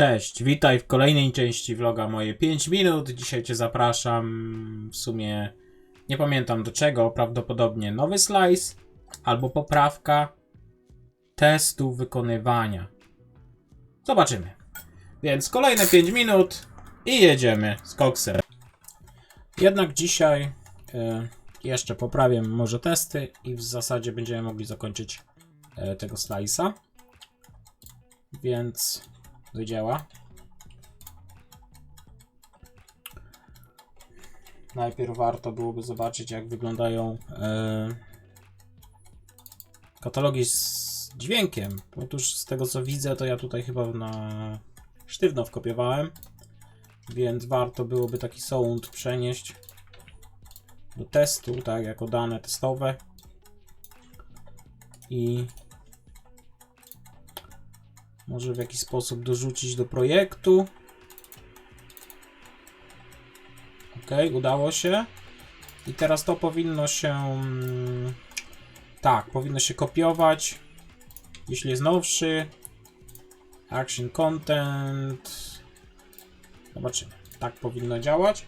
Cześć, witaj w kolejnej części vloga moje 5 minut. Dzisiaj Cię zapraszam w sumie nie pamiętam do czego, prawdopodobnie nowy slice albo poprawka testu wykonywania. Zobaczymy. Więc kolejne 5 minut i jedziemy z koksem. Jednak dzisiaj e, jeszcze poprawię może testy i w zasadzie będziemy mogli zakończyć e, tego slice'a. Więc do dzieła. Najpierw warto byłoby zobaczyć, jak wyglądają e, katalogi z dźwiękiem. Otóż z tego co widzę, to ja tutaj chyba na sztywno wkopiowałem, więc warto byłoby taki sound przenieść do testu, tak, jako dane testowe. I może w jakiś sposób dorzucić do projektu. Ok, udało się. I teraz to powinno się. mm, Tak, powinno się kopiować. Jeśli jest nowszy. Action content. Zobaczymy. Tak powinno działać.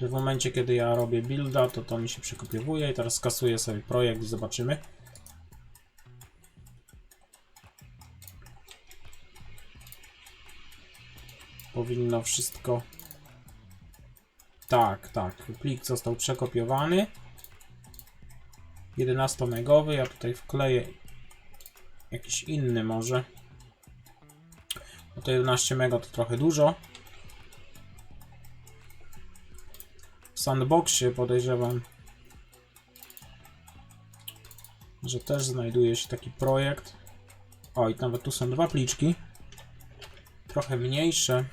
Że w momencie, kiedy ja robię builda, to to mi się przekopiowuje. I teraz skasuję sobie projekt i zobaczymy. Powinno wszystko. Tak, tak. Plik został przekopiowany. 11 megowy. Ja tutaj wkleję jakiś inny może. Bo to 11 mega to trochę dużo. W sandboxie podejrzewam, że też znajduje się taki projekt. O, i nawet tu są dwa pliczki. Trochę mniejsze.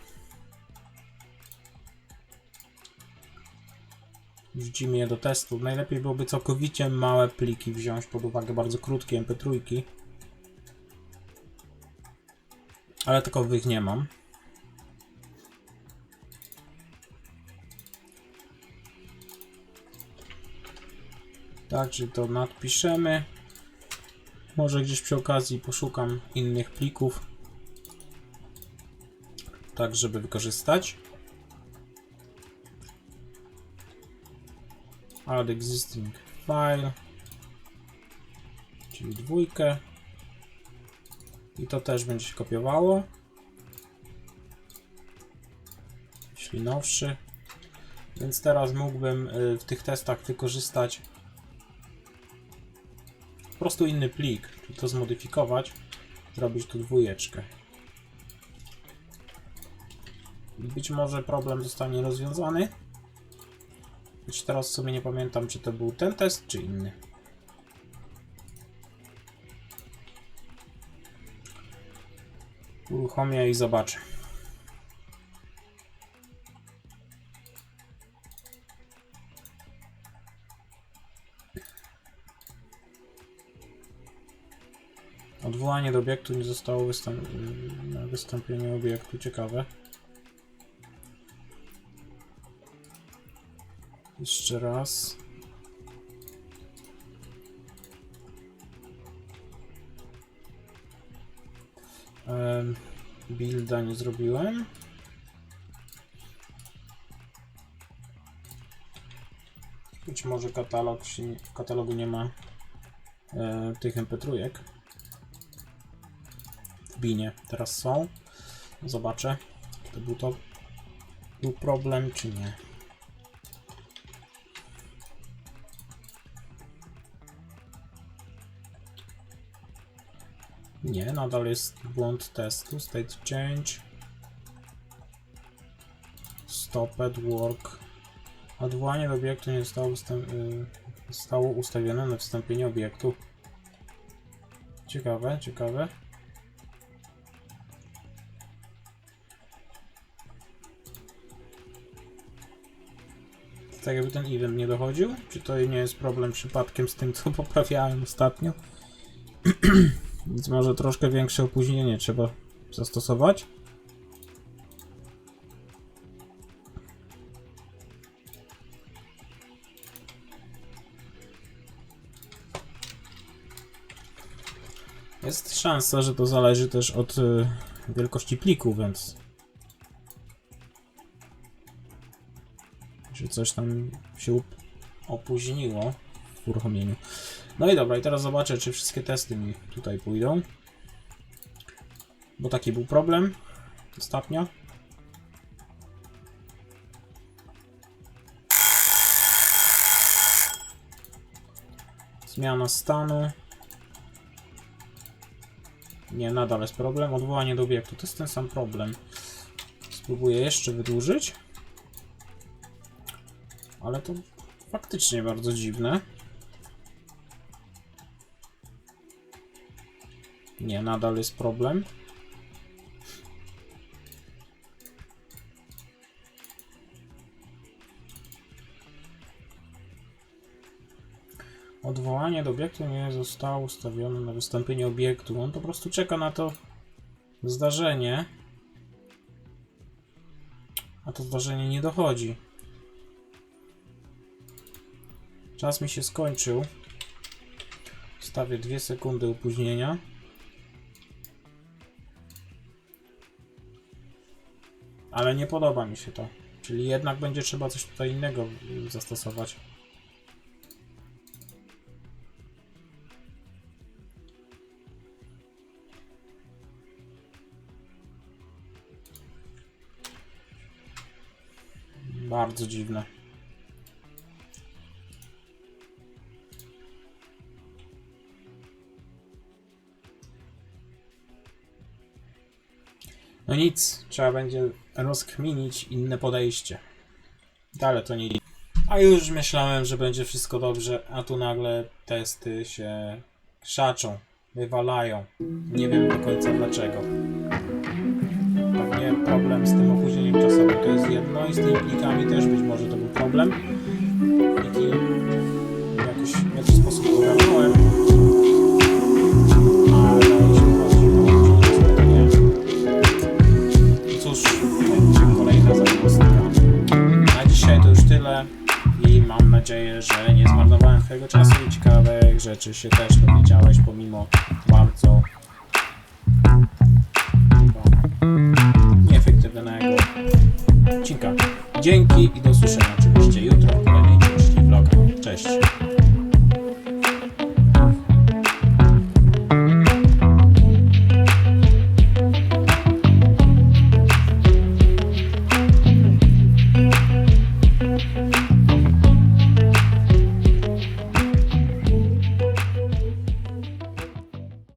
Wrzucimy je do testu. Najlepiej byłoby całkowicie małe pliki wziąć pod uwagę, bardzo krótkie mp3. Ale takowych nie mam. Tak, czyli to nadpiszemy. Może gdzieś przy okazji poszukam innych plików. Tak, żeby wykorzystać. Add existing file czyli dwójkę. I to też będzie się kopiowało. Jeśli nowszy. Więc teraz mógłbym y, w tych testach wykorzystać po prostu inny plik czyli to zmodyfikować zrobić tu dwójeczkę. I być może problem zostanie rozwiązany Choć teraz sobie nie pamiętam, czy to był ten test, czy inny. Uruchomię i zobaczę. Odwołanie do obiektu nie zostało wystąp na wystąpienie obiektu. Ciekawe. Jeszcze raz. Em, Builda nie zrobiłem. Być może katalog się w katalogu nie ma e, tych mp3. W binie teraz są. Zobaczę, czy to był to był problem, czy nie. Nie, nadal jest błąd testu. State change. Stopped work. Odwołanie do obiektu nie zostało, y, zostało ustawione na wstąpienie obiektu. Ciekawe, ciekawe. Tak jakby ten event nie dochodził? Czy to nie jest problem przypadkiem z tym, co poprawiałem ostatnio? Więc może troszkę większe opóźnienie trzeba zastosować. Jest szansa, że to zależy też od y, wielkości pliku, więc że coś tam się opóźniło w uruchomieniu. No i dobra, i teraz zobaczę, czy wszystkie testy mi tutaj pójdą. Bo taki był problem ostatnio. Zmiana stanu. Nie, nadal jest problem. Odwołanie do obiektu. To jest ten sam problem. Spróbuję jeszcze wydłużyć. Ale to faktycznie bardzo dziwne. Nie, nadal jest problem. Odwołanie do obiektu nie zostało ustawione na wystąpienie obiektu. On po prostu czeka na to zdarzenie. A to zdarzenie nie dochodzi. Czas mi się skończył. Stawię 2 sekundy opóźnienia. Ale nie podoba mi się to. Czyli jednak będzie trzeba coś tutaj innego y, zastosować. Bardzo dziwne. No nic, trzeba będzie rozkminić inne podejście. Ale to nie. A już myślałem, że będzie wszystko dobrze, a tu nagle testy się krzaczą, wywalają. Nie wiem do końca dlaczego. Pewnie problem z tym opóźnieniem czasowym to jest jedno i z tymi plikami też być może to był problem, jaki jakiś sposób ogarnąłem. Rzeczy się też dowiedziałeś pomimo bardzo nieefektywnego odcinka. Dzięki i do usłyszenia